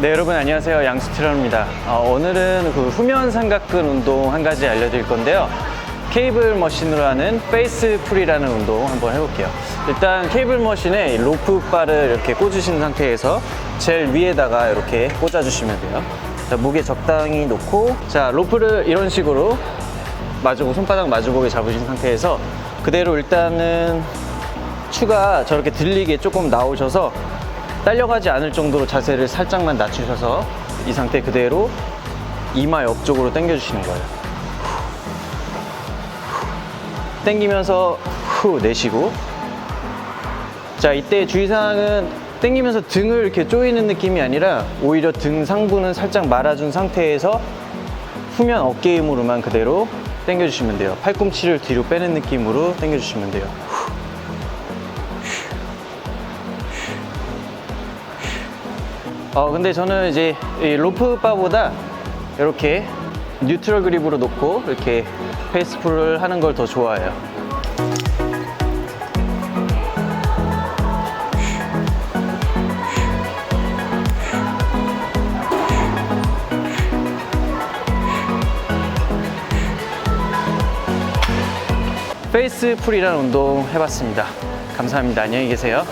네 여러분 안녕하세요. 양수트런입니다. 어, 오늘은 그 후면 삼각근 운동 한 가지 알려드릴 건데요. 케이블 머신으로 하는 페이스 풀이라는 운동 한번 해볼게요. 일단 케이블 머신에 이 로프 바를 이렇게 꽂으신 상태에서 제일 위에다가 이렇게 꽂아주시면 돼요. 자, 무게 적당히 놓고 자 로프를 이런 식으로 마주 손바닥 마주보게 잡으신 상태에서 그대로 일단은 추가 저렇게 들리게 조금 나오셔서 딸려가지 않을 정도로 자세를 살짝만 낮추셔서 이 상태 그대로 이마 옆쪽으로 당겨주시는 거예요. 당기면서 후 내쉬고 자 이때 주의사항은 당기면서 등을 이렇게 조이는 느낌이 아니라 오히려 등 상부는 살짝 말아준 상태에서 후면 어깨 힘으로만 그대로 당겨주시면 돼요. 팔꿈치를 뒤로 빼는 느낌으로 당겨주시면 돼요. 어 근데 저는 이제 이 로프 바보다 이렇게 뉴트럴 그립으로 놓고 이렇게 페이스풀을 하는 걸 더 좋아해요. 페이스풀이라는 운동 해봤습니다. 감사합니다. 안녕히 계세요.